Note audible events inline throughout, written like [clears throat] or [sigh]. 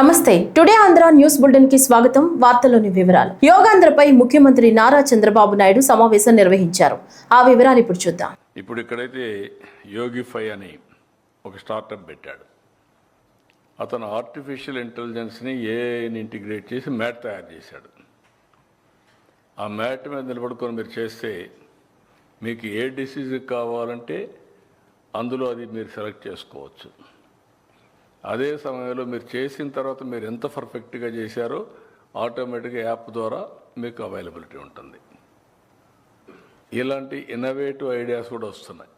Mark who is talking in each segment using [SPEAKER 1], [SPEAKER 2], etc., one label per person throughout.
[SPEAKER 1] నమస్తే. Today Andhra news బులెటిన్కి స్వాగతం. వార్తల్లోని వివరాలు. యోగాంధ్రపై ముఖ్యమంత్రి నారా చంద్రబాబు నాయుడు సమావేశం నిర్వహించారు. ఆ వివరాలు ఇప్పుడు చూద్దాం.
[SPEAKER 2] ఇప్పుడు ఇక్కడైతే యోగిఫై అని ఒక స్టార్టప్ పెట్టాడు. అతను ఆర్టిఫిషియల్ ఇంటెలిజెన్స్ని ఏఐని ఇంటిగ్రేట్ చేసి మ్యాట్ తయారు చేశాడు. ఆ మ్యాట్ మీద నిలబడుకొని మీరు చేస్తే మీకు ఏ డిసీజ్ కావాలంటే అందులో అది మీరు సెలెక్ట్ చేసుకోవచ్చు. అదే సమయంలో మీరు చేసిన తర్వాత మీరు ఎంత పర్ఫెక్ట్గా చేశారో ఆటోమేటిక్గా యాప్ ద్వారా మీకు అవైలబిలిటీ ఉంటుంది. ఇలాంటి ఇన్నోవేటివ్ ఐడియాస్ కూడా వస్తున్నాయి.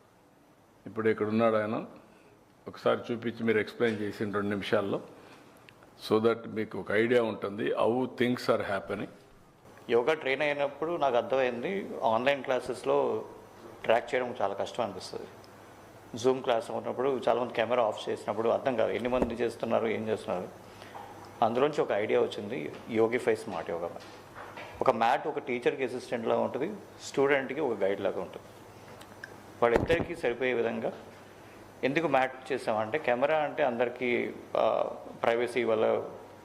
[SPEAKER 2] ఇప్పుడు ఇక్కడ ఉన్నాడు ఆయన. ఒకసారి చూపించి మీరు ఎక్స్ప్లెయిన్ చేసిన రెండు నిమిషాల్లో సో దట్ మీకు ఒక ఐడియా ఉంటుంది. How things are happening
[SPEAKER 3] yoga train అయినప్పుడు నాకు అర్థమైంది. ఆన్లైన్ క్లాసెస్లో ట్రాక్ చేయడం చాలా కష్టం అనిపిస్తుంది. జూమ్ క్లాస్ ఉన్నప్పుడు చాలామంది కెమెరా ఆఫ్ చేసినప్పుడు అర్థం కాదు. ఎన్ని మంది చేస్తున్నారు ఏం చేస్తున్నారు? అందులోంచి ఒక ఐడియా వచ్చింది యోగిఫై స్మార్ట్ యోగా ఒక మ్యాట్ ఒక టీచర్కి అసిస్టెంట్ లాగా ఉంటుంది స్టూడెంట్కి ఒక గైడ్ లాగా ఉంటుంది. వాళ్ళిద్దరికీ సరిపోయే విధంగా ఎందుకు మ్యాట్ చేసామంటే కెమెరా అంటే అందరికీ ప్రైవసీ వల్ల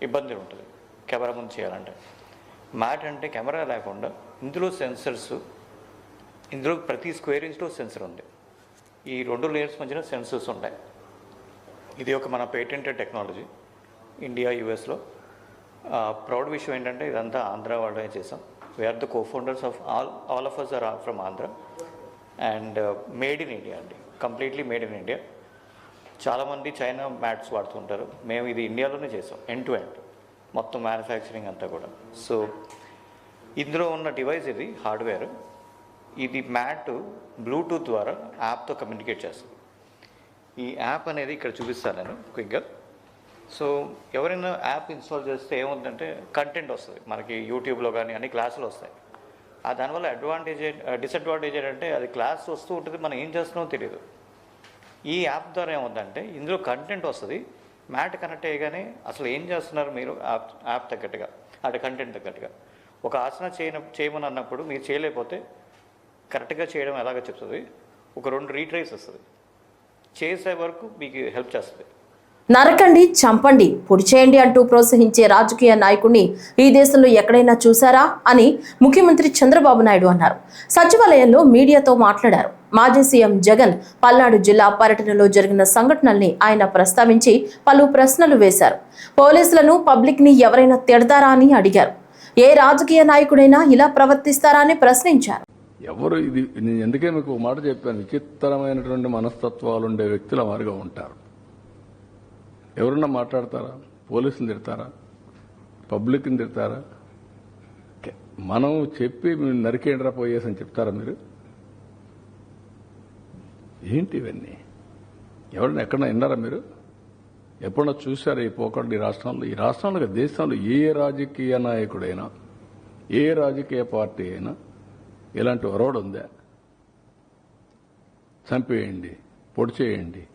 [SPEAKER 3] ఇబ్బంది ఉంటుంది కెమెరా ముందు చేయాలంటే. మ్యాట్ అంటే కెమెరా లేకుండా ఇందులో సెన్సర్స్ ఇందులో ప్రతి స్క్వేర్ ఇంచ్లో సెన్సర్ ఉంది. ఈ రెండు లేయర్స్ మధ్యన సెన్సర్స్ ఉంటాయి ఇది ఒక మన పేటెంటెడ్ టెక్నాలజీ ఇండియా యుఎస్లో ప్రౌడ్ విషయం ఏంటంటే ఇదంతా ఆంధ్ర వాళ్ళే చేసాం we are the cofounders of all all of us are from Andhra and made in India అండి. కంప్లీట్లీ మేడ్ ఇన్ ఇండియా చాలామంది చైనా మ్యాట్స్ వాడుతుంటారు. మేము ఇది ఇండియాలోనే చేసాం ఎండ్ టు ఎండ్ మొత్తం మ్యానుఫ్యాక్చరింగ్ అంతా కూడా. సో ఇందులో ఉన్న డివైస్ ఇది హార్డ్వేర్ ఇది మ్యాట్ బ్లూటూత్ ద్వారా యాప్తో కమ్యూనికేట్ చేస్తుంది. ఈ యాప్ అనేది ఇక్కడ చూపిస్తాను నేను క్విక్గా సో ఎవరైనా యాప్ ఇన్స్టాల్ చేస్తే ఏముందంటే కంటెంట్ వస్తుంది. మనకి యూట్యూబ్లో కానీ అన్ని క్లాసులు వస్తాయి. ఆ దానివల్ల అడ్వాంటేజ్ డిసడ్వాంటేజ్ ఏంటంటే అది క్లాస్ వస్తూ ఉంటుంది మనం ఏం చేస్తున్నామో తెలియదు ఈ యాప్ ద్వారా ఏముందంటే ఇందులో కంటెంట్ వస్తుంది. మ్యాట్ కనెక్ట్ అయ్యగానే అసలు ఏం చేస్తున్నారు మీరు యాప్ యాప్ తగ్గట్టుగా అంటే కంటెంట్ తగ్గట్టుగా. ఒక ఆసన చేయన చేయమని అన్నప్పుడు మీరు చేయలేకపోతే కరెక్ట్గా చేయడం ఎలాగ చెప్తుంది. ఒక రెండు రీట్రైస్ వస్తుంది. చేసే వరకు మీకు హెల్ప్ చేస్తుంది.
[SPEAKER 1] నరకండి చంపండి పొడి చేయండి అంటూ ప్రోత్సహించే రాజకీయ నాయకుడిని ఈ దేశంలో ఎక్కడైనా చూసారా అని ముఖ్యమంత్రి చంద్రబాబు నాయుడు అన్నారు. సచివాలయంలో మీడియాతో మాట్లాడారు. మాజీ సీఎం జగన్ పల్నాడు జిల్లా పర్యటనలో జరిగిన సంఘటనల్ని ఆయన ప్రస్తావించి పలు ప్రశ్నలు వేశారు. పోలీసులను పబ్లిక్ని ఎవరైనా తిడతారా అని అడిగారు. ఏ రాజకీయ నాయకుడైనా ఇలా ప్రవర్తిస్తారా అని ప్రశ్నించారు.
[SPEAKER 2] ఎవరు ఇది నేను ఎందుకే మీకు ఒక మాట చెప్పాను? విచిత్రమైనటువంటి మనస్తత్వాలు ఉండే వ్యక్తులు వారిగా ఉంటారు. ఎవరన్నా మాట్లాడతారా? పోలీసులు తిడతారా? పబ్లిక్ని తిడతారా? మనం చెప్పి మీరు నరికేండ్రా పోయేసి అని చెప్తారా మీరు? ఏంటి ఇవన్నీ? ఎవరన్నా ఎక్కడన్నా విన్నారా మీరు? ఎప్పుడన్నా చూసారా ఈ పోకడ ఈ రాష్ట్రంలో ఈ రాష్ట్రంలో దేశంలో ఏ రాజకీయ నాయకుడైనా ఏ రాజకీయ పార్టీ అయినా ఇలాంటి రోడ్ ఉందా? చంపేయండి పొడి చేయండి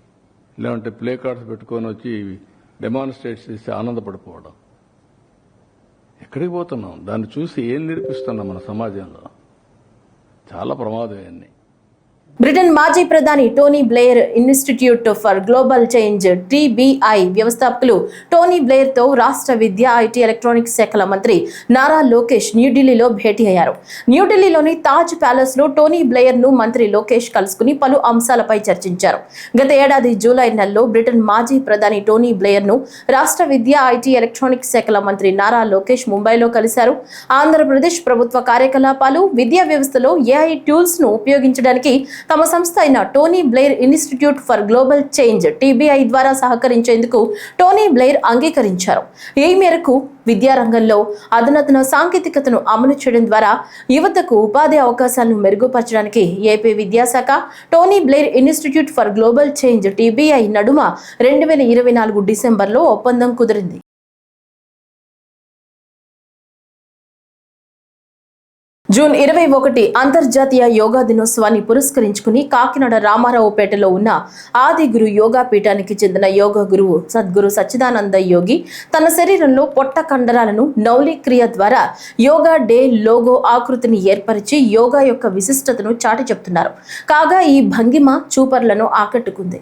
[SPEAKER 2] లేదంటే ప్లే కార్డ్స్ పెట్టుకొని వచ్చి డెమాన్స్ట్రేట్ చేసి ఆనందపడిపోవడం. ఎక్కడికి పోతున్నాం? దాన్ని చూసి ఏం నేర్పిస్తున్నాం మన సమాజంలో? చాలా ప్రమాదం అన్నీ
[SPEAKER 1] బ్రిటన్ మాజీ ప్రధాని Tony Blair Institute for Global Change TBI వ్యవస్థాపకులు టోనీ బ్లేయర్తో రాష్ట్ర విద్యా ఐటీ ఎలక్ట్రానిక్స్ శాఖల మంత్రి నారా లోకేష్ న్యూఢిల్లీలో భేటీ అయ్యారు. న్యూఢిల్లీలోని తాజ్ ప్యాలెస్లో టోనీ బ్లేయర్ను మంత్రి లోకేష్ కలుసుకుని పలు అంశాలపై చర్చించారు. గత ఏడాది జూలై నెలలో బ్రిటన్ మాజీ ప్రధాని టోనీ బ్లేయర్ను రాష్ట్ర విద్యా ఐటీ ఎలక్ట్రానిక్స్ శాఖల మంత్రి నారా లోకేష్ ముంబైలో కలిశారు. ఆంధ్రప్రదేశ్ ప్రభుత్వ కార్యకలాపాలు విద్యా వ్యవస్థలో ఏఐ టూల్స్ను ఉపయోగించడానికి తమ సంస్థ అయిన Tony Blair institute for global change TBI ద్వారా సహకరించేందుకు టోనీ బ్లెయిర్ అంగీకరించారు. ఈ మేరకు విద్యారంగంలో అధునాతన సాంకేతికతను అమలు చేయడం ద్వారా యువతకు ఉపాధి అవకాశాలను మెరుగుపరచడానికి ఏపీ విద్యాశాఖ Tony Blair institute for global change TBI నడుమ రెండు వేల ఇరవై నాలుగు డిసెంబర్లో ఒప్పందం కుదిరింది. జూన్ ఇరవై ఒకటి అంతర్జాతీయ యోగా దినోత్సవాన్ని పురస్కరించుకుని కాకినాడ రామారావుపేటలో ఉన్న ఆది గురు యోగా పీఠానికి చెందిన యోగా గురువు సద్గురు సచ్చిదానంద యోగి తన శరీరంలో పొట్ట కండరాలను నౌలి క్రియ ద్వారా యోగా డే లోగో ఆకృతిని ఏర్పరిచి యోగా యొక్క విశిష్టతను చాటి చెప్తున్నారు. కాగా ఈ భంగిమ చూపర్లను ఆకట్టుకుంది.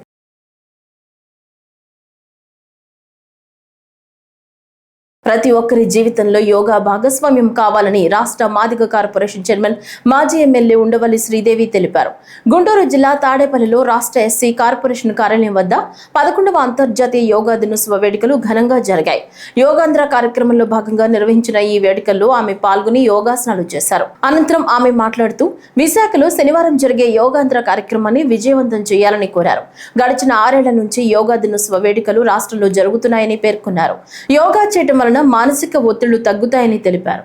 [SPEAKER 1] ప్రతి ఒక్కరి జీవితంలో యోగా భాగస్వామ్యం కావాలని రాష్ట్ర మాదిగ కార్పొరేషన్ చైర్మన్ మాజీ ఎమ్మెల్యే ఉండవల్లి శ్రీదేవి తెలిపారు. గుంటూరు జిల్లా తాడేపల్లిలో రాష్ట్ర ఎస్సీ కార్పొరేషన్ కార్యాలయం వద్ద పదకొండవ అంతర్జాతీయ యోగా దినోత్సవ వేడుకలు ఘనంగా జరిగాయి. యోగాంధ్ర కార్యక్రమంలో భాగంగా నిర్వహించిన ఈ వేడుకల్లో ఆమె పాల్గొని యోగాసనాలు చేశారు. అనంతరం ఆమె మాట్లాడుతూ విశాఖలో శనివారం జరిగే యోగాంధ్ర కార్యక్రమాన్ని విజయవంతం చేయాలని కోరారు. గడిచిన ఆరేళ్ళ నుంచి యోగా దినోత్సవ వేడుకలు రాష్ట్రంలో జరుగుతున్నాయని పేర్కొన్నారు. యోగా చేయటం వలన మానసిక ఒత్తిళ్ళు తగ్గుతాయని తెలిపారు.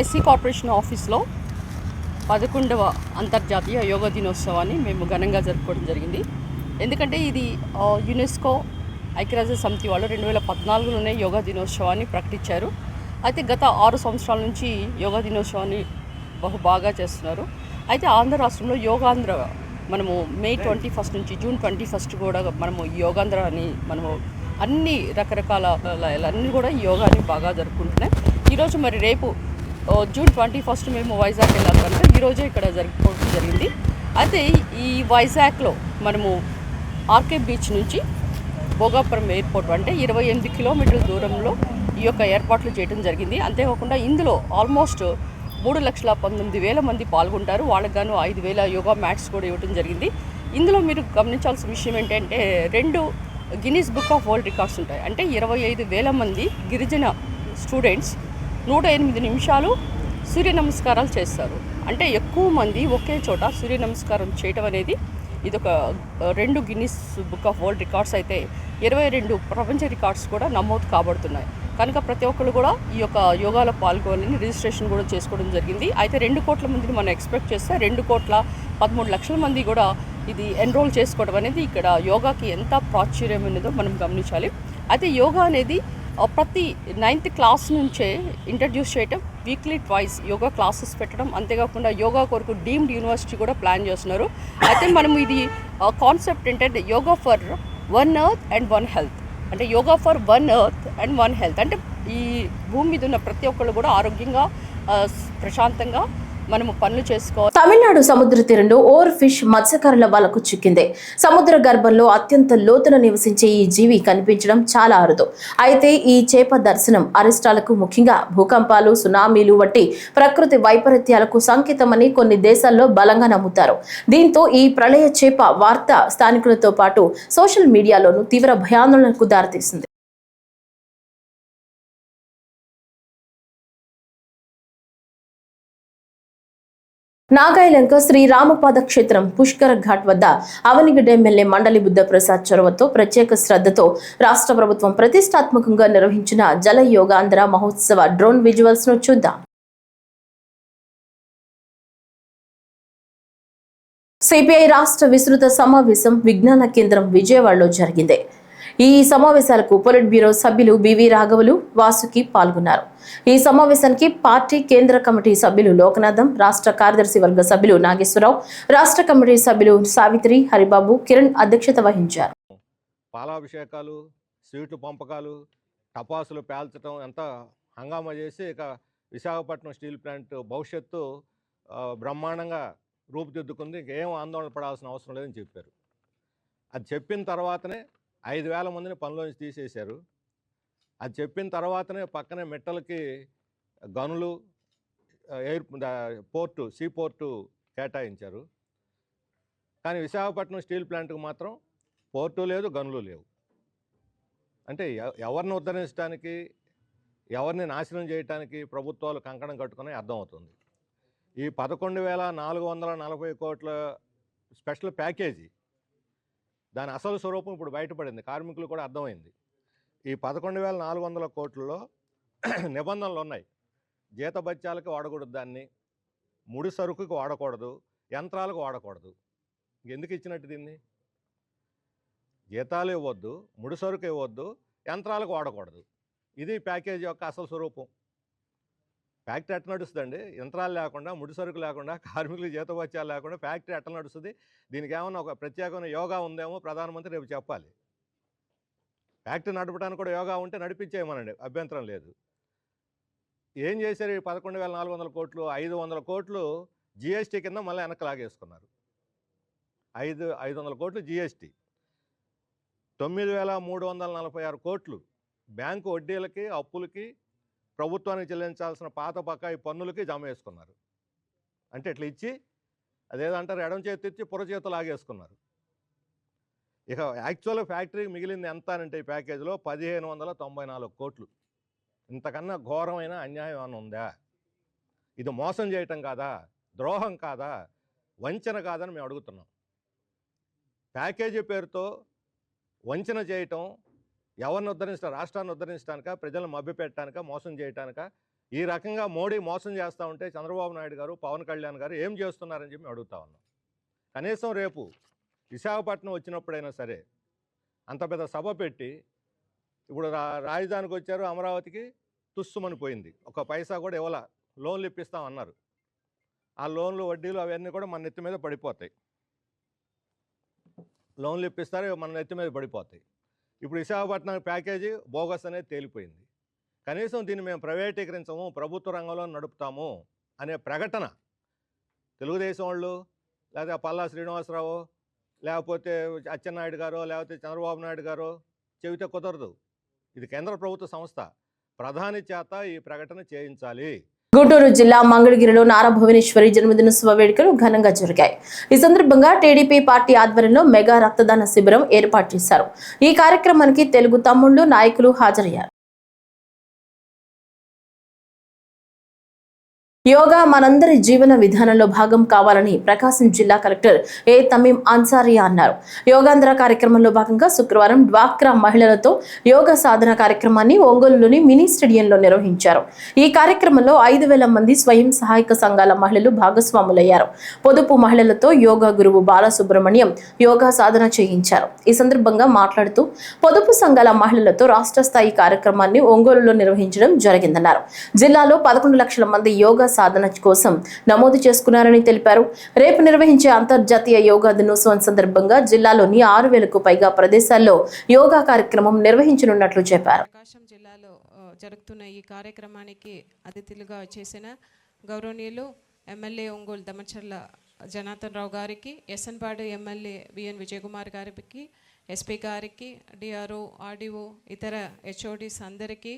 [SPEAKER 4] ఎస్సీ కార్పొరేషన్ ఆఫీస్లో పదకొండవ అంతర్జాతీయ యోగా దినోత్సవాన్ని మేము ఘనంగా జరుపుకోవడం జరిగింది. ఎందుకంటే ఇది యునెస్కో ఐక్యరాజ్య సమితి వాళ్ళు రెండు వేల పద్నాలుగులోనే యోగా దినోత్సవాన్ని ప్రకటించారు. అయితే గత ఆరు సంవత్సరాల నుంచి యోగా దినోత్సవాన్ని బహు బాగా చేస్తున్నారు. అయితే ఆంధ్ర రాష్ట్రంలో యోగాంధ్ర మనము మే ట్వంటీ ఫస్ట్ నుంచి జూన్ ట్వంటీ ఫస్ట్ కూడా మనము యోగాంధ్ర అని మనము అన్ని రకరకాల అన్నీ కూడా యోగాని బాగా జరుపుకుంటున్నాయి. ఈరోజు మరి రేపు జూన్ ట్వంటీ ఫస్ట్ మేము వైజాగ్ వెళ్ళాలి కనుక ఈరోజే ఇక్కడ జరుపుకోవడం జరిగింది. అయితే ఈ వైజాగ్లో మనము ఆర్కే బీచ్ నుంచి భోగాపురం ఎయిర్పోర్ట్ అంటే ఇరవై ఎనిమిది కిలోమీటర్ల దూరంలో ఈ యొక్క ఏర్పాట్లు చేయడం జరిగింది. అంతేకాకుండా ఇందులో ఆల్మోస్ట్ మూడు లక్షల పంతొమ్మిది వేల మంది పాల్గొంటారు. వాళ్ళకి గాను ఐదు వేల యోగా మ్యాట్స్ కూడా ఇవ్వడం జరిగింది. ఇందులో మీరు గమనించాల్సిన విషయం ఏంటంటే రెండు Guinness book of world records ఉంటాయి. అంటే ఇరవై ఐదు వేల మంది గిరిజన స్టూడెంట్స్ నూట ఎనిమిది నిమిషాలు సూర్య నమస్కారాలు చేస్తారు. అంటే ఎక్కువ మంది ఒకే చోట సూర్య నమస్కారం చేయటం అనేది ఇది ఒక రెండు Guinness book of world records అయితే ఇరవై రెండు ప్రపంచ రికార్డ్స్ కూడా నమోదు కాబడుతున్నాయి. కనుక ప్రతి ఒక్కరు కూడా ఈ యొక్క యోగాలో పాల్గొనాలని రిజిస్ట్రేషన్ కూడా చేసుకోవడం జరిగింది. అయితే రెండు కోట్ల మందిని మనం ఎక్స్పెక్ట్ చేస్తే రెండు కోట్ల పదమూడు లక్షల మంది కూడా ఇది ఎన్రోల్ చేసుకోవడం అనేది ఇక్కడ యోగాకి ఎంత ప్రాచుర్యం ఉన్నదో మనం గమనించాలి. అయితే యోగా అనేది ప్రతి నైన్త్ క్లాస్ నుంచే ఇంట్రడ్యూస్ చేయటం వీక్లీ ట్వైస్ యోగా క్లాసెస్ పెట్టడం. అంతేకాకుండా యోగా కొరకు డీమ్డ్ యూనివర్సిటీ కూడా ప్లాన్ చేస్తున్నారు. అయితే మనం ఇది కాన్సెప్ట్ ఏంటంటే yoga for one earth and one health అంటే yoga for one earth and one health అంటే ఈ భూమి మీద ఉన్న ప్రతి ఒక్కళ్ళు కూడా ఆరోగ్యంగా ప్రశాంతంగా మనము పనులు చేసుకోవాలి
[SPEAKER 1] తమిళనాడు సముద్ర తీరంలో ఓవర్ ఫిష్ మత్స్యకారుల వలకు చిక్కింది. సముద్ర గర్భంలో అత్యంత లోతున నివసించే ఈ జీవి కనిపించడం చాలా అరుదు. అయితే ఈ చేప దర్శనం అరిష్టాలకు ముఖ్యంగా భూకంపాలు సునామీలు వంటి ప్రకృతి వైపరీత్యాలకు సంకేతమని కొన్ని దేశాల్లో బలంగా నమ్ముతారు. దీంతో ఈ ప్రళయ చేప వార్త స్థానికులతో పాటు సోషల్ మీడియాలోనూ తీవ్ర భయాందోళనకు దారితీసింది. నాగాయలంక శ్రీ రామపాద క్షేత్రం పుష్కర ఘాట్ వద్ద అవనిగడ్డ ఎమ్మెల్యే మండలి బుద్ధ ప్రసాద్ చొరవతో ప్రత్యేక శ్రద్ధతో రాష్ట్ర ప్రభుత్వం ప్రతిష్టాత్మకంగా నిర్వహించిన జల యోగాంధ్ర మహోత్సవ డ్రోన్ విజువల్స్ను చూద్దాం. సిపిఐ రాష్ట్ర విస్తృత సమావేశం విజ్ఞాన కేంద్రం విజయవాడలో జరిగింది. ఈ సమావేశాలకు పొలిట్ బ్యూరో సభ్యులు బివి రాఘవులు వాసుకి పాల్గొన్నారు. ఈ సమావేశానికి పార్టీ కేంద్ర కమిటీ సభ్యులు లోకనాథం రాష్ట్ర కార్యదర్శి వర్గ సభ్యులు నాగేశ్వరరావు రాష్ట్ర కమిటీ సభ్యులు సావిత్రి హరిబాబు కిరణ్ అధ్యక్షత వహించారు.
[SPEAKER 5] పాలాభిషేకాలు స్వీట్లు పంపకాలు టపాసులు పేల్చడం ఎంత హంగామా చేసి ఇక విశాఖపట్నం స్టీల్ ప్లాంట్ భవిష్యత్తు బ్రహ్మాండంగా రూపుదిద్దుకుంది. ఇంకేం ఆందోళన పడాల్సిన అవసరం లేదని చెప్పారు. అది చెప్పిన తర్వాతనే ఐదు వేల మందిని పనిలోంచి తీసేశారు. అది చెప్పిన తర్వాతనే పక్కనే మెట్టలకి గనులు ఎయిర్ పోర్టు సీ పోర్టు కేటాయించారు. కానీ విశాఖపట్నం స్టీల్ ప్లాంట్కి మాత్రం పోర్టు లేదు గనులు లేవు. అంటే ఎవరిని ఉద్ధరించడానికి ఎవరిని నాశనం చేయడానికి ప్రభుత్వాలు కంకణం కట్టుకుని అర్థమవుతుంది. ఈ పదకొండు వేల నాలుగు వందల నలభై కోట్ల స్పెషల్ ప్యాకేజీ దాని అసలు స్వరూపం ఇప్పుడు బయటపడింది. కార్మికులు కూడా అర్థమైంది. ఈ పదకొండు వేల నాలుగు వందల కోట్లలో [clears throat] నిబంధనలు ఉన్నాయి. జీతభత్యాలకు వాడకూడదు దాన్ని. ముడి సరుకుకి వాడకూడదు. యంత్రాలకు వాడకూడదు. ఎందుకు ఇచ్చినట్టు దీన్ని? జీతాలు ఇవ్వద్దు ముడి సరుకు ఇవ్వద్దు యంత్రాలకు వాడకూడదు. ఇది ప్యాకేజ్ యొక్క అసలు స్వరూపం. ఫ్యాక్టరీ ఎట్ట నడుస్తుందండి. యంత్రాలు లేకుండా ముడి సరుకు లేకుండా కార్మికులు జీతభత్యాలు లేకుండా ఫ్యాక్టరీ ఎట్ట నడుస్తుంది. దీనికి ఏమన్నా ఒక ప్రత్యేకమైన యోగా ఉందేమో ప్రధానమంత్రి రేపు చెప్పాలి. ఫ్యాక్టరీ నడపడానికి కూడా యోగా ఉంటే నడిపించేయమనండి. అభ్యంతరం లేదు. ఏం చేశారు ఈ పదకొండు వేల నాలుగు వందల కోట్లు? ఐదు వందల కోట్లు జిఎస్టీ కింద మళ్ళీ వెనక్కి లాగేసుకున్నారు. ఐదు ఐదు వందల కోట్లు జిఎస్టీ తొమ్మిది వేల మూడు వందల నలభై ఆరు కోట్లు. బ్యాంకు వడ్డీలకి అప్పులకి ప్రభుత్వానికి చెల్లించాల్సిన పాత బకాయి పన్నులకి జమ వేసుకున్నారు. అంటే ఇట్లా ఇచ్చి అదేదంటారు ఎడం చేతి ఇచ్చి పుర చేతులు లాగేసుకున్నారు. ఇక యాక్చువల్ ఫ్యాక్టరీకి మిగిలింది ఎంత అంటే ఈ ప్యాకేజీలో పదిహేను వందల తొంభై నాలుగు కోట్లు. ఇంతకన్నా ఘోరమైన అన్యాయం అని ఉందా? ఇది మోసం చేయటం కాదా? ద్రోహం కాదా? వంచన కాదని మేము అడుగుతున్నాం. ప్యాకేజీ పేరుతో వంచన చేయటం ఎవరిని ఉద్ధరించడం రాష్ట్రాన్ని ఉద్ధరించడానిక ప్రజలను మభ్యపెట్టడానిక మోసం చేయటానిక? ఈ రకంగా మోడీ మోసం చేస్తూ ఉంటే చంద్రబాబు నాయుడు గారు పవన్ కళ్యాణ్ గారు ఏం చేస్తున్నారని చెప్పి అడుగుతా ఉన్నాం. కనీసం రేపు విశాఖపట్నం వచ్చినప్పుడైనా సరే అంత పెద్ద సభ పెట్టి ఇప్పుడు రా రాజధానికి వచ్చారు అమరావతికి తుస్సుమని పోయింది. ఒక పైసా కూడా ఇవ్వాల లోన్లు ఇప్పిస్తాం అన్నారు. ఆ లోన్లు వడ్డీలు అవన్నీ కూడా మన నెత్తి మీద పడిపోతాయి. లోన్లు ఇప్పిస్తారు మన నెత్తి మీద పడిపోతాయి. ఇప్పుడు విశాఖపట్నం ప్యాకేజీ బోగస్ అనేది తేలిపోయింది. కనీసం దీన్ని మేము ప్రైవేటీకరించము ప్రభుత్వ రంగంలో నడుపుతాము అనే ప్రకటన తెలుగుదేశం వాళ్ళు లేకపోతే పల్లా శ్రీనివాసరావు లేకపోతే అచ్చెన్నాయుడు గారు లేకపోతే చంద్రబాబు నాయుడు గారు చెబితే కుదరదు. ఇది కేంద్ర ప్రభుత్వ సంస్థ. ప్రధాని చేత ఈ ప్రకటన చేయించాలి.
[SPEAKER 1] గుంటూరు జిల్లా మంగళగిరిలో నారా భువనేశ్వరి జన్మదినోత్సవ వేడుకలు ఘనంగా జరిగాయి. ఈ సందర్భంగా టీడీపీ పార్టీ ఆధ్వర్యంలో మెగా రక్తదాన శిబిరం ఏర్పాటు చేశారు. ఈ కార్యక్రమానికి తెలుగు తమ్ముళ్ళు నాయకులు హాజరయ్యారు. యోగా మనందరి జీవన విధానంలో భాగం కావాలని ప్రకాశం జిల్లా కలెక్టర్ ఏ తమీం అన్సారియా అన్నారు. యోగాంధ్ర కార్యక్రమంలో భాగంగా శుక్రవారం డ్వాక్రా మహిళలతో యోగా సాధన కార్యక్రమాన్ని ఒంగోలులోని మినీ స్టేడియంలో నిర్వహించారు. ఈ కార్యక్రమంలో ఐదు వేల మంది స్వయం సహాయక సంఘాల మహిళలు భాగస్వాములయ్యారు. పొదుపు మహిళలతో యోగా గురువు బాలసుబ్రహ్మణ్యం యోగా సాధన చేయించారు. ఈ సందర్భంగా మాట్లాడుతూ పొదుపు సంఘాల మహిళలతో రాష్ట్ర స్థాయి కార్యక్రమాన్ని ఒంగోలులో నిర్వహించడం జరిగిందన్నారు. జిల్లాలో పదకొండు లక్షల మంది యోగా సాధన కోసం నమోదు చేసుకున్నారని తెలిపారు. రేపు నిర్వహించే అంతర్జాతీయ యోగా దినోత్సవం సందర్భంగా జిల్లాలోని ఆరు వేలకు పైగా ప్రదేశాల్లో యోగా కార్యక్రమం నిర్వహించనున్నట్లు చెప్పారు.
[SPEAKER 6] ప్రకాశం జిల్లాలో జరుగుతున్న ఈ కార్యక్రమానికి అతిథులుగా చేసిన గౌరవనీయులు ఎమ్మెల్యే ఒంగోలు దమచర్ల జనార్దన్ రావు గారికి ఎస్ఎన్పాడు ఎమ్మెల్యే విఎన్ విజయకుమార్ గారికి ఎస్పీ గారికి డిఆర్ఓ ఆర్డీఓ ఇతర హెచ్ఓడిస్ అందరికీ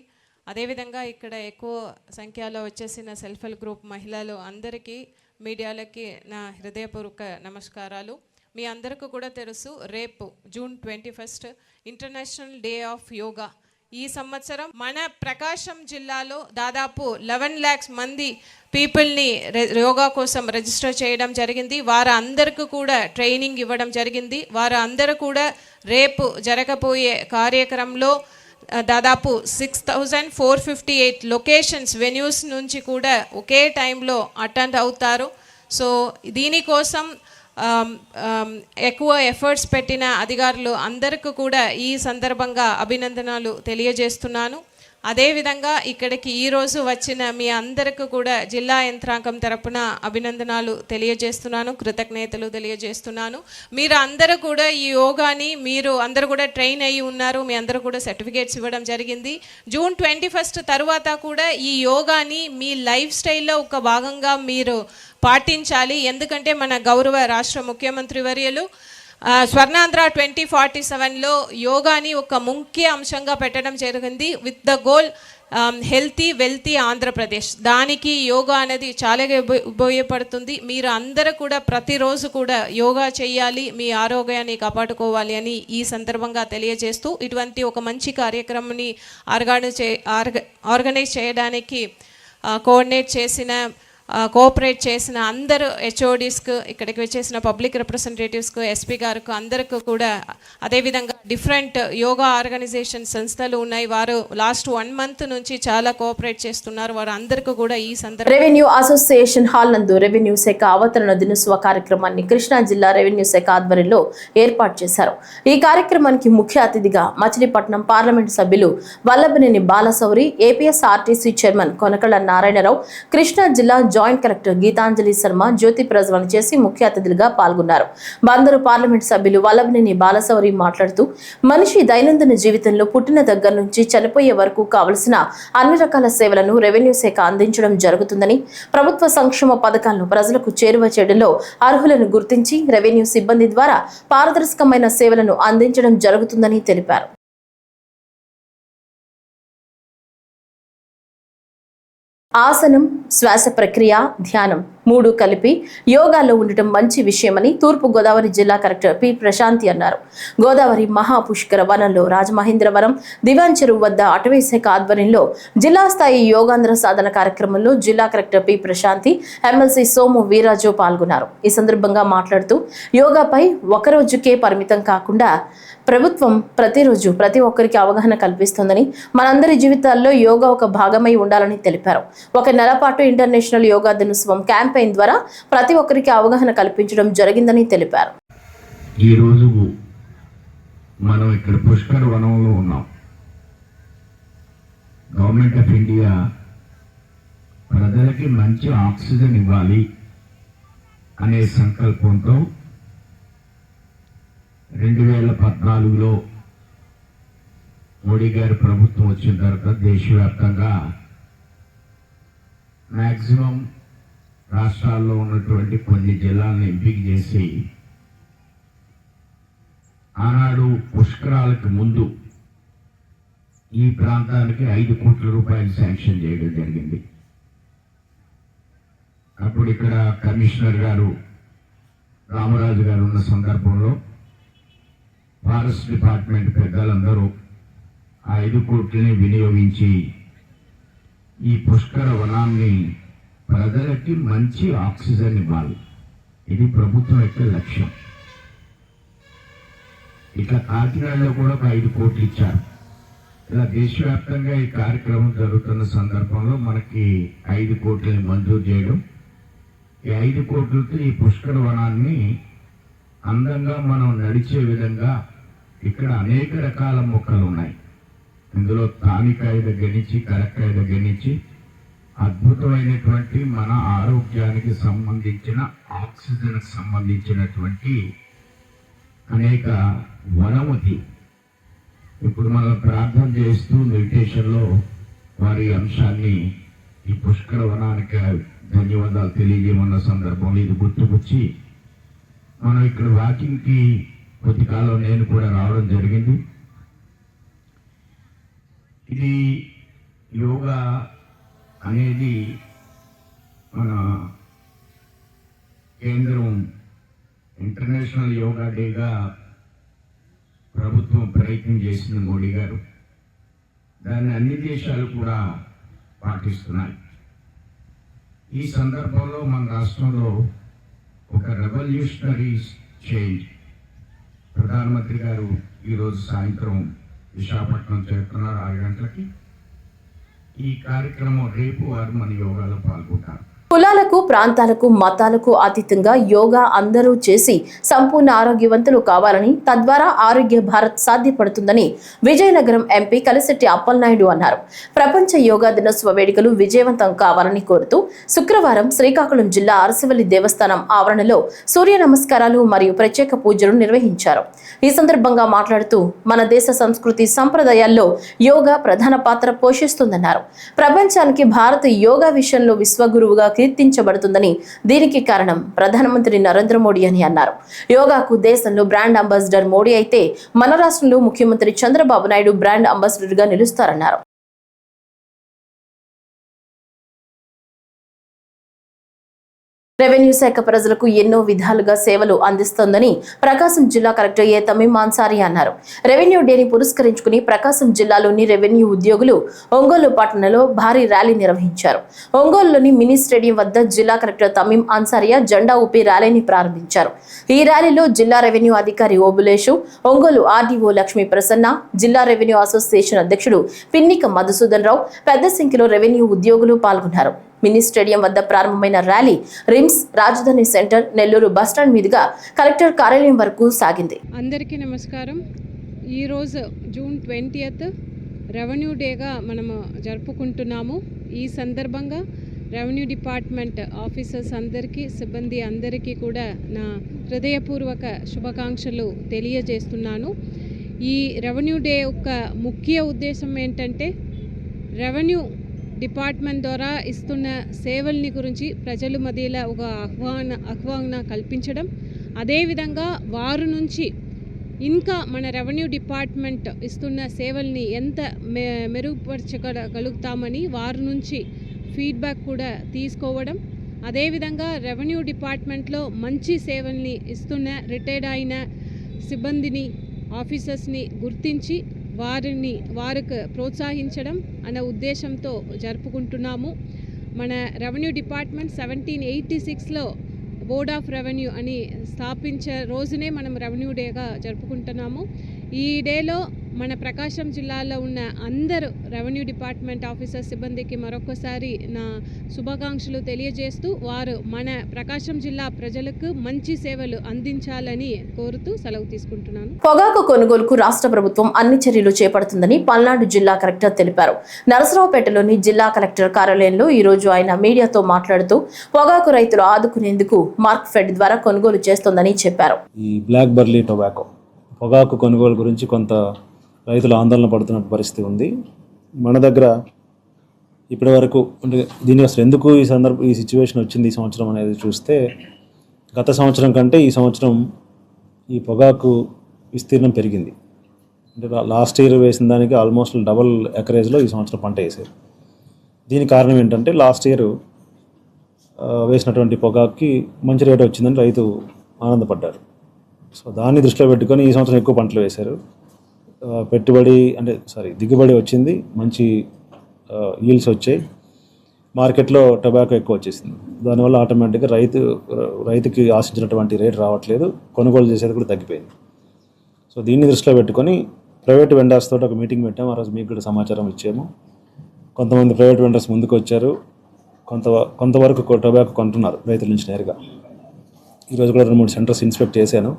[SPEAKER 6] అదేవిధంగా ఇక్కడ ఎక్కువ సంఖ్యలో వచ్చేసిన సెల్ఫ్ హెల్ప్ గ్రూప్ మహిళలు అందరికీ మీడియాలకి నా హృదయపూర్వక నమస్కారాలు. మీ అందరికీ కూడా తెలుసు రేపు June twenty first international day of yoga. ఈ సంవత్సరం మన ప్రకాశం జిల్లాలో దాదాపు లెవెన్ ల్యాక్స్ మంది పీపుల్ని యోగా కోసం రిజిస్టర్ చేయడం జరిగింది. వారందరికీ కూడా ట్రైనింగ్ ఇవ్వడం జరిగింది. వారు అందరూ కూడా రేపు జరగబోయే కార్యక్రమంలో దాదాపు six thousand four fifty eight locations venues నుంచి కూడా ఒకే టైంలో అటెండ్ అవుతారు. సో దీనికోసం ఎక్కువ ఎఫర్ట్స్ పెట్టిన అధికారులు అందరికీ కూడా ఈ సందర్భంగా అభినందనలు తెలియజేస్తున్నాను. అదేవిధంగా ఇక్కడికి ఈరోజు వచ్చిన మీ అందరికీ కూడా జిల్లా యంత్రాంగం తరపున అభినందనాలు తెలియజేస్తున్నాను కృతజ్ఞతలు తెలియజేస్తున్నాను. మీరు అందరూ కూడా ఈ యోగాని మీరు అందరూ కూడా ట్రైన్ అయ్యి ఉన్నారు మీ అందరూ కూడా సర్టిఫికేట్స్ ఇవ్వడం జరిగింది. జూన్ ట్వంటీ ఫస్ట్ తర్వాత కూడా ఈ యోగాని మీ లైఫ్ స్టైల్లో ఒక భాగంగా మీరు పాటించాలి. ఎందుకంటే మన గౌరవ రాష్ట్ర ముఖ్యమంత్రి వర్యులు స్వర్ణాంధ్ర ట్వంటీ ఫార్టీ సెవెన్లో యోగాని ఒక ముఖ్య అంశంగా పెట్టడం జరిగింది. With the goal healthy wealthy Andhra Pradesh. దానికి యోగా అనేది చాలా ఉపయోగపడుతుంది. మీరు అందరూ కూడా ప్రతిరోజు కూడా యోగా చేయాలి మీ ఆరోగ్యాన్ని కాపాడుకోవాలి అని ఈ సందర్భంగా తెలియజేస్తూ ఇటువంటి ఒక మంచి కార్యక్రమాన్ని ఆర్గానైజ్ చే ఆర్గ ఆర్గనైజ్ చేయడానికి కోఆర్డినేట్ చేసిన కోఆపరేట్ చేసిన అందరు హెచ్ఓడీస్కు ఇక్కడికి వచ్చేసిన పబ్లిక్ రిప్రజెంటేటివ్స్కు ఎస్పీ గారికి అందరికీ కూడా అదేవిధంగా డిఫరెంట్ యోగా ఆర్గనైజేషన్ సంస్థలు ఉన్నాయి. వారు లాస్ట్ వన్ మంత్ నుంచి చాలా కోఆపరేట్ చేస్తున్నారు. వారు అందరికీ కూడా ఈ సందర్భం
[SPEAKER 1] రెవెన్యూ అసోసియేషన్ హాల్ నందు రెవెన్యూ శాఖ అవతరణ దినోత్సవ కార్యక్రమాన్ని కృష్ణా జిల్లా రెవెన్యూ శాఖ ఆధ్వర్యంలో ఏర్పాటు చేశారు. ఈ కార్యక్రమానికి ముఖ్య అతిథిగా మచిలీపట్నం పార్లమెంటు సభ్యులు Vallabhaneni Balashowry APS RTC chairman Konakalla Narayana Rao Krishna జిల్లా జాయింట్ కలెక్టర్ గీతాంజలి శర్మ జ్యోతి ప్రజ్వలన చేసి ముఖ్య అతిథులుగా పాల్గొన్నారు. బందరు పార్లమెంట్ సభ్యులు వల్లభనేని బాలసౌరి మాట్లాడుతూ మనిషి దైనందిన జీవితంలో పుట్టిన దగ్గర నుంచి చనిపోయే వరకు కావలసిన అన్ని రకాల సేవలను రెవెన్యూ శాఖ అందించడం జరుగుతుందని ప్రభుత్వ సంక్షేమ పథకాలను ప్రజలకు చేరువ చేయడంలో అర్హులను గుర్తించి రెవెన్యూ సిబ్బంది ద్వారా పారదర్శకమైన సేవలను అందించడం జరుగుతుందని తెలిపారు. ఆసనం శ్వాస ప్రక్రియ ధ్యానం. మూడు కలిపి యోగాలో ఉండటం మంచి విషయమని తూర్పు గోదావరి జిల్లా కలెక్టర్ పి ప్రశాంతి అన్నారు. గోదావరి మహాపుష్కర వనంలో రాజమహేంద్రవరం దివాన్ చెరువు వద్ద అటవీ శాఖ ఆధ్వర్యంలో జిల్లా స్థాయి యోగాంధ్ర సాధన కార్యక్రమంలో జిల్లా collector P Prashanthi MLC Somu Veerraju పాల్గొన్నారు. ఈ సందర్భంగా మాట్లాడుతూ యోగాపై ఒక రోజుకే పరిమితం కాకుండా ప్రభుత్వం ప్రతిరోజు ప్రతి ఒక్కరికి అవగాహన కల్పిస్తుందని మనందరి జీవితాల్లో యోగా ఒక భాగమై ఉండాలని తెలిపారు. ఒక నెల పాటు ఇంటర్నేషనల్ యోగా దినోత్సవం క్యాంపెయిన్ క్యాంపెయిన్ ద్వారా ప్రతి ఒక్కరికి అవగాహన కల్పించడం జరిగిందని తెలిపారు.
[SPEAKER 7] ఈరోజు మనం ఇక్కడ పుష్కర్ వనంలో ఉన్నాం. గవర్నమెంట్ ఆఫ్ ఇండియా ప్రజలకి మంచి ఆక్సిజన్ ఇవ్వాలి అనే సంకల్పంతో రెండు వేల పద్నాలుగులో మోడీ గారి ప్రభుత్వం వచ్చిన తర్వాత దేశవ్యాప్తంగా మ్యాక్సిమం రాష్ట్రాల్లో ఉన్నటువంటి కొన్ని జిల్లాలను ఎంపిక చేసి ఆనాడు పుష్కరాలకు ముందు ఈ ప్రాంతానికి ఐదు కోట్ల రూపాయలు శాంక్షన్ చేయడం జరిగింది. అప్పుడు ఇక్కడ కమిషనర్ గారు రామరాజు గారు ఉన్న సందర్భంలో ఫారెస్ట్ డిపార్ట్మెంట్ పెద్దలందరూ ఆ ఐదు కోట్లని వినియోగించి ఈ పుష్కర వనాన్ని ప్రజలకి మంచి ఆక్సిజన్ ఇవ్వాలి. ఇది ప్రభుత్వం యొక్క లక్ష్యం. ఇట్లా కాకినాడలో కూడా ఒక ఐదు కోట్లు ఇచ్చారు. ఇలా దేశవ్యాప్తంగా ఈ కార్యక్రమం జరుగుతున్న సందర్భంలో మనకి ఐదు కోట్లని మంజూరు చేయడం ఈ ఐదు కోట్లతో ఈ పుష్కర వనాన్ని అందంగా మనం నడిచే విధంగా ఇక్కడ అనేక రకాల మొక్కలు ఉన్నాయి. ఇందులో తానికాయ దగ్గర నుంచి కరక్కాయ దగ్గర నుంచి అద్భుతమైనటువంటి మన ఆరోగ్యానికి సంబంధించిన ఆక్సిజన్ సంబంధించినటువంటి అనేక వనమతి ఇప్పుడు మనం ప్రార్థన చేస్తూ మెడిటేషన్లో వారి అంశాన్ని ఈ పుష్కర వనానికి ధన్యవాదాలు తెలియజేయమన్న సందర్భంలో ఇది గుర్తుకొచ్చి మనం ఇక్కడ వాకింగ్కి కొద్ది కాలం నేను కూడా రావడం జరిగింది. ఇది అనేది మన కేంద్రం ఇంటర్నేషనల్ యోగా డేగా ప్రభుత్వం ప్రయత్నం చేసిన మోడీ గారు. దాన్ని అన్ని దేశాలు కూడా పాటిస్తున్నాయి. ఈ సందర్భంలో మన రాష్ట్రంలో ఒక రెవల్యూషనరీ చేంజ్ ప్రధానమంత్రి గారు ఈరోజు సాయంత్రం విశాఖపట్నం చేరుతున్నారు ఆరు గంటలకి. ఈ కార్యక్రమం రేపు వారు మన యోగాలో పాల్గొంటారు.
[SPEAKER 1] కులాలకు ప్రాంతాలకు మతాలకు అతీతంగా యోగా అందరూ చేసి సంపూర్ణ ఆరోగ్యవంతులు కావాలని తద్వారా ఆరోగ్య భారత్ సాధ్యపడుతుందని విజయనగరం ఎంపీ కలిశెట్టి అప్పలనాయుడు అన్నారు. ప్రపంచ యోగా దినోత్సవ వేడుకలు విజయవంతం కావాలని కోరుతూ శుక్రవారం శ్రీకాకుళం జిల్లా అరసవల్లి దేవస్థానం ఆవరణలో సూర్య నమస్కారాలు మరియు ప్రత్యేక పూజలు నిర్వహించారు. ఈ సందర్భంగా మాట్లాడుతూ మన దేశ సంస్కృతి సంప్రదాయాల్లో యోగా ప్రధాన పాత్ర పోషిస్తుందన్నారు. ప్రపంచానికి భారత్ యోగా విషయంలో విశ్వగురువుగా కీర్తించబడుతుందని దీనికి కారణం ప్రధానమంత్రి నరేంద్ర మోడీ అని అన్నారు. యోగాకు దేశంలో బ్రాండ్ అంబాసిడర్ మోడీ అయితే మన రాష్ట్రంలో ముఖ్యమంత్రి చంద్రబాబు నాయుడు బ్రాండ్ అంబాసిడర్గా నిలుస్తారన్నారు. రెవెన్యూ శాఖ ప్రజలకు ఎన్నో విధాలుగా సేవలు అందిస్తోందని ప్రకాశం జిల్లా కలెక్టర్ ఏ తమీం మాన్సారి అన్నారు. రెవెన్యూ డేని పురస్కరించుకుని ప్రకాశం జిల్లాలోని రెవెన్యూ ఉద్యోగులు ఒంగోలు పట్టణంలో భారీ ర్యాలీ నిర్వహించారు. ఒంగోలులోని మినీ స్టేడియం వద్ద జిల్లా కలెక్టర్ తమీం అన్సారియా జెండా ఊపి ర్యాలీని ప్రారంభించారు. ఈ ర్యాలీలో జిల్లా రెవెన్యూ అధికారి ఓబులేషు ఒంగోలు ఆర్డీఓ లక్ష్మీ ప్రసన్న జిల్లా రెవెన్యూ అసోసియేషన్ అధ్యక్షుడు పిన్నిక మధుసూదన్ రావు పెద్ద సంఖ్యలో రెవెన్యూ ఉద్యోగులు పాల్గొన్నారు. మినీ స్టేడియం వద్ద ప్రారంభమైన ర్యాలీ రిమ్స్ రాజధాని సెంటర్ నెల్లూరు బస్టాండ్ మీదుగా కలెక్టర్ కార్యాలయం వరకు సాగింది.
[SPEAKER 6] అందరికీ నమస్కారం. ఈరోజు జూన్ ట్వంటీయత్ రెవెన్యూ డేగా మనము జరుపుకుంటున్నాము. ఈ సందర్భంగా రెవెన్యూ డిపార్ట్మెంట్ ఆఫీసర్స్ అందరికీ సిబ్బంది అందరికీ కూడా నా హృదయపూర్వక శుభాకాంక్షలు తెలియజేస్తున్నాను. ఈ రెవెన్యూ డే యొక్క ముఖ్య ఉద్దేశం ఏంటంటే రెవెన్యూ డిపార్ట్మెంట్ ద్వారా ఇస్తున్న సేవల్ని గురించి ప్రజల మధ్యలో ఒక ఆహ్వాన ఆహ్వాన కల్పించడం. అదేవిధంగా వారు నుంచి ఇంకా మన రెవెన్యూ డిపార్ట్మెంట్ ఇస్తున్న సేవల్ని ఎంత మె మెరుగుపరచగలుగుతామని వారి నుంచి ఫీడ్బ్యాక్ కూడా తీసుకోవడం. అదేవిధంగా రెవెన్యూ డిపార్ట్మెంట్లో మంచి సేవల్ని ఇస్తున్న రిటైర్డ్ అయిన సిబ్బందిని ఆఫీసర్స్ని గుర్తించి వారిని వారికి ప్రోత్సహించడం అనే ఉద్దేశంతో జరుపుకుంటున్నాము. మన రెవెన్యూ డిపార్ట్మెంట్ సెవెంటీన్ ఎయిటీ సిక్స్లో బోర్డ్ ఆఫ్ రెవెన్యూ అని స్థాపించే రోజునే మనం రెవెన్యూ డేగా జరుపుకుంటున్నాము. ఈ డేలో మన ప్రకాశం జిల్లాలో ఉన్న అందరు రెవెన్యూ డిపార్ట్మెంట్ ఆఫీసర్ సిబ్బందికి మరొకసారి నా శుభాకాంక్షలు తెలియజేస్తూ వారు మన ప్రకాశం జిల్లా ప్రజలకు మంచి సేవలు అందించాలని కోరుతూ సెలవు తీసుకుంటున్నాను.
[SPEAKER 1] పొగాకు కొనుగోలుకు రాష్ట్ర ప్రభుత్వం అన్ని చర్యలు చేపడుతుందని పల్నాడు జిల్లా కలెక్టర్ తెలిపారు. నరసరావుపేటలోని జిల్లా కలెక్టర్ కార్యాలయంలో ఈ రోజు ఆయన మీడియాతో మాట్లాడుతూ పొగాకు రైతులు ఆదుకునేందుకు మార్క్ ఫెడ్ ద్వారా కొనుగోలు చేస్తోందని చెప్పారు.
[SPEAKER 8] ఈ బ్లాక్ బర్లీ టొబాకో పొగాకు కొనుగోలు గురించి కొంత రైతులు ఆందోళన పడుతున్న పరిస్థితి ఉంది. మన దగ్గర ఇప్పటి వరకు అంటే దీని అసలు ఎందుకు ఈ సందర్భ ఈ సిచ్యువేషన్ వచ్చింది ఈ సంవత్సరం అనేది చూస్తే గత సంవత్సరం కంటే ఈ సంవత్సరం ఈ పొగాకు విస్తీర్ణం పెరిగింది. అంటే లాస్ట్ ఇయర్ వేసిన దానికి ఆల్మోస్ట్ డబల్ ఎకరేజ్లో ఈ సంవత్సరం పంట వేసారు. దీనికి కారణం ఏంటంటే లాస్ట్ ఇయర్ వేసినటువంటి పొగాకి మంచి రేటు వచ్చిందని రైతు ఆనందపడ్డారు. సో దాన్ని దృష్టిలో పెట్టుకొని ఈ సంవత్సరం ఎక్కువ పంటలు వేశారు. పెట్టుబడి అంటే సారీ దిగుబడి వచ్చింది మంచి ఈల్స్ వచ్చాయి. మార్కెట్లో టొబాకో ఎక్కువ వచ్చేసింది. దానివల్ల ఆటోమేటిక్గా రైతు రైతుకి ఆశించినటువంటి రేట్ రావట్లేదు కొనుగోలు చేసేది కూడా తగ్గిపోయింది. సో దీన్ని దృష్టిలో పెట్టుకొని ప్రైవేట్ వెండర్స్ తోటి ఒక మీటింగ్ పెట్టాము ఆ రోజు మీకు కూడా సమాచారం ఇచ్చాము. కొంతమంది ప్రైవేట్ వెండర్స్ ముందుకు వచ్చారు. కొంత కొంతవరకు టొబాకో కొంటున్నారు రైతుల నుంచి నేరుగా. ఈరోజు కూడా రెండు మూడు సెంటర్స్ ఇన్స్పెక్ట్ చేశాను.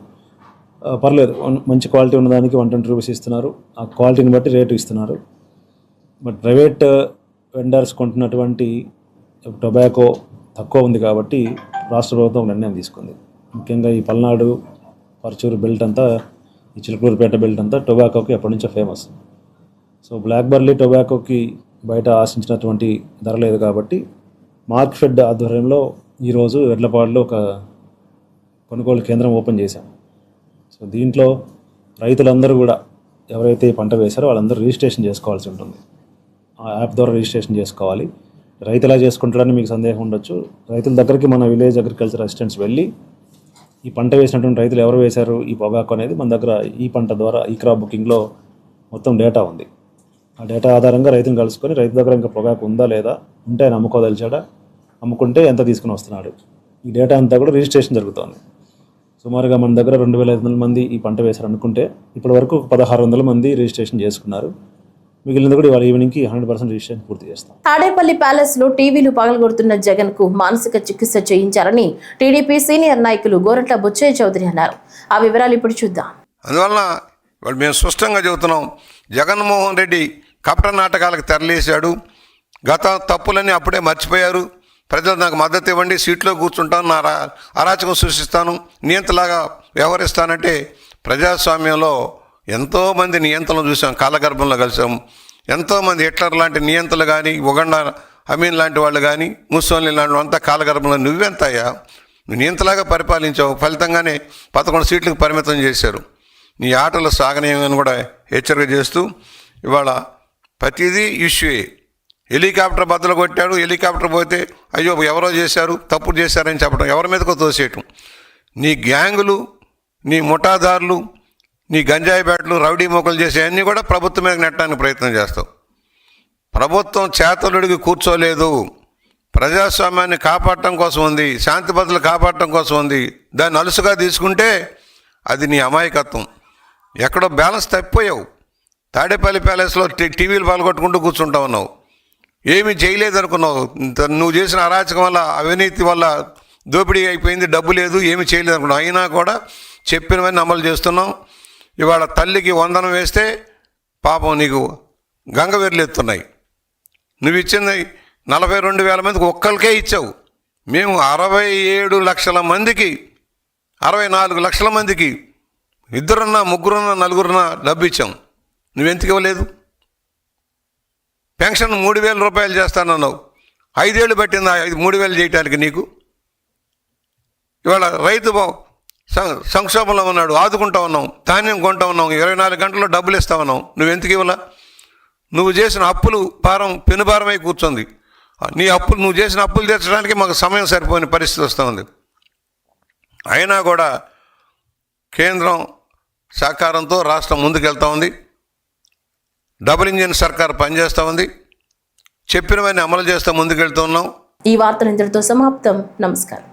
[SPEAKER 8] పర్లేదు మంచి క్వాలిటీ ఉన్నదానికి వన్ ట్వంటీ రూపీస్ ఇస్తున్నారు. ఆ క్వాలిటీని బట్టి రేటు ఇస్తున్నారు. బట్ ప్రైవేట్ వెండర్స్ కొంటున్నటువంటి టొబాకో తక్కువ ఉంది కాబట్టి రాష్ట్ర ప్రభుత్వం నిర్ణయం తీసుకుంది. ముఖ్యంగా ఈ పల్నాడు పరచూరు బెల్ట్ అంతా ఈ చిలుకూరుపేట బెల్ట్ అంతా టొబాకోకి ఎప్పటి నుంచో ఫేమస్. సో బ్లాక్ బర్లీ టొబాకోకి బయట ఆశించినటువంటి ధర లేదు కాబట్టి మార్క్ ఫెడ్ ఆధ్వర్యంలో ఈరోజు ఎడ్లపాడులో ఒక కొనుగోలు కేంద్రం ఓపెన్ చేశాం. సో దీంట్లో రైతులందరూ కూడా ఎవరైతే పంట వేశారో వాళ్ళందరూ రిజిస్ట్రేషన్ చేసుకోవాల్సి ఉంటుంది. ఆ యాప్ ద్వారా రిజిస్ట్రేషన్ చేసుకోవాలి. రైతు ఎలా చేసుకుంటాడని మీకు సందేహం ఉండొచ్చు. రైతుల దగ్గరికి మన విలేజ్ అగ్రికల్చర్ అసిస్టెంట్స్ వెళ్ళి ఈ పంట వేసినటువంటి రైతులు ఎవరు వేశారు ఈ పొగాకు అనేది మన దగ్గర ఈ పంట ద్వారా ఈ క్రాప్ బుకింగ్లో మొత్తం డేటా ఉంది. ఆ డేటా ఆధారంగా రైతుని కలుసుకొని రైతు దగ్గర ఇంకా పొగాకు ఉందా లేదా ఉంటే ఆయన అమ్ముకోదలిచాడా అమ్ముకుంటే ఎంత తీసుకుని వస్తున్నాడు. ఈ డేటా అంతా కూడా రిజిస్ట్రేషన్ జరుగుతోంది. సుమారుగా మన దగ్గర రెండు వేల ఐదు వందల మంది ఈ పంట వేశారు అనుకుంటే ఇప్పటి వరకు పదహారు వందల మంది రిజిస్ట్రేషన్ చేసుకున్నారు. మిగిలినది కూడా ఇవాళ ఈవినింగ్కి హండ్రెడ్ పర్సెంట్ రిజిస్ట్రేషన్ పూర్తి చేస్తాం.
[SPEAKER 1] తాడేపల్లి ప్యాలెస్లో టీవీలు పగలగొడుతున్న జగన్కు మానసిక చికిత్స చేయించారని టీడీపీ సీనియర్ నాయకులు గోరంట్ల బుచ్చయ్య చౌదరి అన్నారు. ఆ వివరాలు ఇప్పుడు చూద్దాం.
[SPEAKER 9] అందువలన వాళ్ళు మేము స్పష్టంగా చెబుతున్నాం జగన్మోహన్ రెడ్డి కపట నాటకాలకు తెరలేశాడు గత తప్పులన్నీ అప్పుడే మర్చిపోయారు ప్రజలు నాకు మద్దతు ఇవ్వండి సీట్లో కూర్చుంటాను నా అరాచకం సృష్టిస్తాను నియంతలాగా వ్యవహరిస్తానంటే ప్రజాస్వామ్యంలో ఎంతోమంది నియంత్రణలు చూసాం కాలగర్భంలో కలిసాం ఎంతోమంది హిట్లర్ లాంటి నియంతలు కానీ ఉగండ అమీన్ లాంటి వాళ్ళు కానీ ముస్సోని లాంటి అంతా కాలగర్భంలో నువ్వెంతయ్యా? నువ్వు నియంతలాగా పరిపాలించావు ఫలితంగానే పదకొండు సీట్లకు పరిమితం చేశారు. నీ ఆటలు సాగనీయమని కూడా హెచ్చరిక చేస్తూ ఇవాళ ప్రతిదీ ఇష్యూయే. హెలికాప్టర్ బద్దలు కొట్టాడు హెలికాప్టర్ పోతే అయ్యో ఎవరో చేశారు తప్పుడు చేశారని చెప్పడం ఎవరి మీదకో తోసేయటం. నీ గ్యాంగులు నీ ముఠాదారులు నీ గంజాయి బ్యాట్లు రౌడీ మొక్కలు చేసే అన్నీ కూడా ప్రభుత్వం మీద నెట్టడానికి ప్రయత్నం చేస్తావు. ప్రభుత్వం చేతలుడికి కూర్చోలేదు. ప్రజాస్వామ్యాన్ని కాపాడటం కోసం ఉంది శాంతి భద్రతలు కాపాడటం కోసం ఉంది. దాన్ని అలుసుగా తీసుకుంటే అది నీ అమాయకత్వం. ఎక్కడో బ్యాలెన్స్ తప్పిపోయావు. తాడేపల్లి ప్యాలెస్లో టీ- టీవీలు పాల్గొట్టుకుంటూ కూర్చుంటా ఉన్నావు. ఏమీ చేయలేదనుకున్నావు. నువ్వు చేసిన అరాచకం వల్ల అవినీతి వల్ల దోపిడీ అయిపోయింది డబ్బు లేదు ఏమీ చేయలేదు అనుకున్నావు అయినా కూడా చెప్పినవన్నీ అమలు చేస్తున్నాం. ఇవాళ తల్లికి వందనం వేస్తే పాపం నీకు గంగవెర్లు ఎత్తున్నాయి. నువ్వు ఇచ్చింది నలభై రెండు వేల మందికి ఒక్కరికే ఇచ్చావు. మేము అరవై ఏడు లక్షల మందికి అరవై నాలుగు లక్షల మందికి ఇద్దరున్నా ముగ్గురున్నా నలుగురున్నా డబ్బు ఇచ్చాం. నువ్వెందుకు ఇవ్వలేదు? పెన్షన్ మూడు వేల రూపాయలు చేస్తానన్నావు. ఐదేళ్ళు పట్టింది? ఐదు మూడు వేలు చేయటానికి నీకు? ఇవాళ రైతు సం- సంక్షోభంలో ఉన్నాడు ఆదుకుంటా ఉన్నాం ధాన్యం కొంటా ఉన్నాం ఇరవై నాలుగు గంటల్లో డబ్బులు ఇస్తా ఉన్నాం నువ్వెందుకు ఇవ్వాల? నువ్వు చేసిన అప్పులు భారం పెనుభారమై కూర్చుంది. నీ అప్పులు నువ్వు చేసిన అప్పులు తీర్చడానికి మాకు సమయం సరిపోని పరిస్థితి వస్తూ ఉంది. అయినా కూడా కేంద్రం సహకారంతో రాష్ట్రం ముందుకెళ్తా ఉంది. డబుల్ ఇంజిన్ సర్కార్ పనిచేస్తూ ఉంది. చెప్పినవన్నీ అమలు చేస్తూ ముందుకెళ్తున్నాం
[SPEAKER 1] ఈ వార్తలు ఇంతటితో సమాప్తం. నమస్కారం.